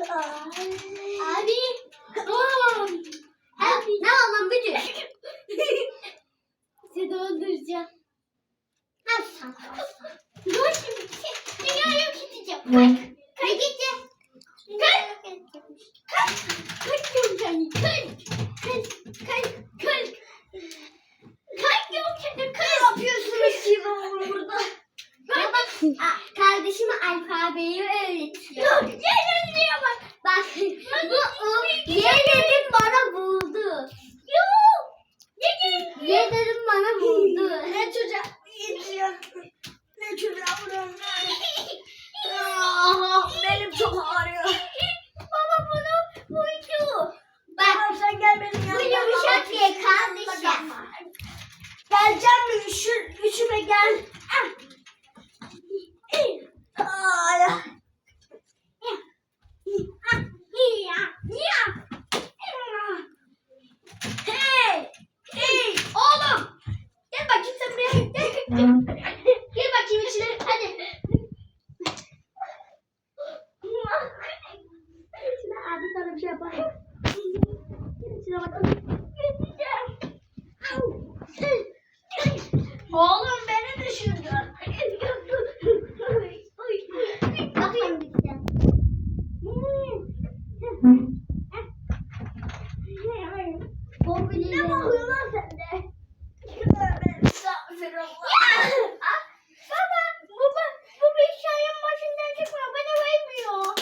Abi. Abi. Ne var lan büdü? Seni öldüreceğim. Al sen. Dur şimdi. Dünya yok edeceğim. Kalk. Kalk gideceğim. Kalk. Kalk. Kalk diyorum seni. Kalk. Kalk. Kalk. Kalk. Kalk diyorum seni. Kalk. Ne yapıyorsunuz şimdi burada? Bak, Aa, kardeşime alfabeyi öğretiyor. Dur, yeniliyor bak. Bak, bu o ye dedim bana buldu. Yok. Ye, ye dedim bana buldu. Ne çocuğa yetiyor. Ne çocuğa vuruyorum. Ah, Benim çok ağrıyor. Baba bunu buydu. Bak, Tamam sen gel benim bu yanıma. yumuşak diye kardeşim. Geleceğim mi? Üşü, üşüme gel. Ay. Hey! Hey! Oğlum. Gel bakayım sen Gel bakayım içine. Hadi. Şimdi abi sana bir şey yapayım. Şuna bakalım. Oğlum beni düşürdün. Bakayım gideceğim. Ne bakıyorsun lan sen de? Tövbe estağfirullah. Baba, baba, bu bilgisayarın başından çıkmıyor. Bana vermiyor.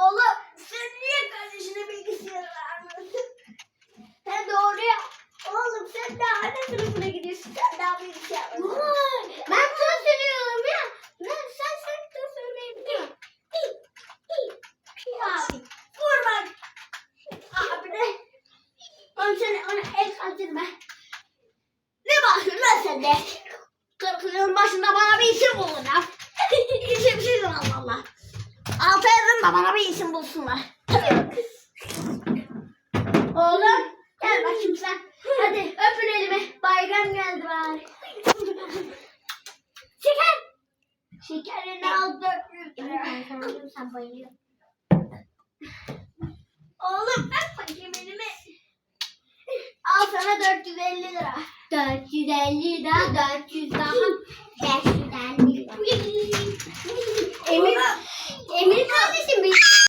Oğlum sen niye kardeşine bilgisayar vermiyorsun? Sen doğru ya. Oğlum sınıfına gidiyorsun? Sen daha bilgisayar vermiyorsun. Vay, Ben sana söylüyorum ya. Ben sen sen de söyleyebiliyorum. Abi vur bak. Abi de. Oğlum sen ona el kaldırma. Ne bakıyorsun lan sen de? Kırkının başında bana bir isim bulun ya. isim sizin Allah Allah. Altı yazın da bana bir isim bulsunlar. Oğlum gel bakayım sen. Hadi öpün elimi. Bayram geldi bari. Şeker. Şekerini al 400 lira. Sen bayılıyorsun. Oğlum bakayım elimi. Al sana 450 lira. 450 daha 400 daha 550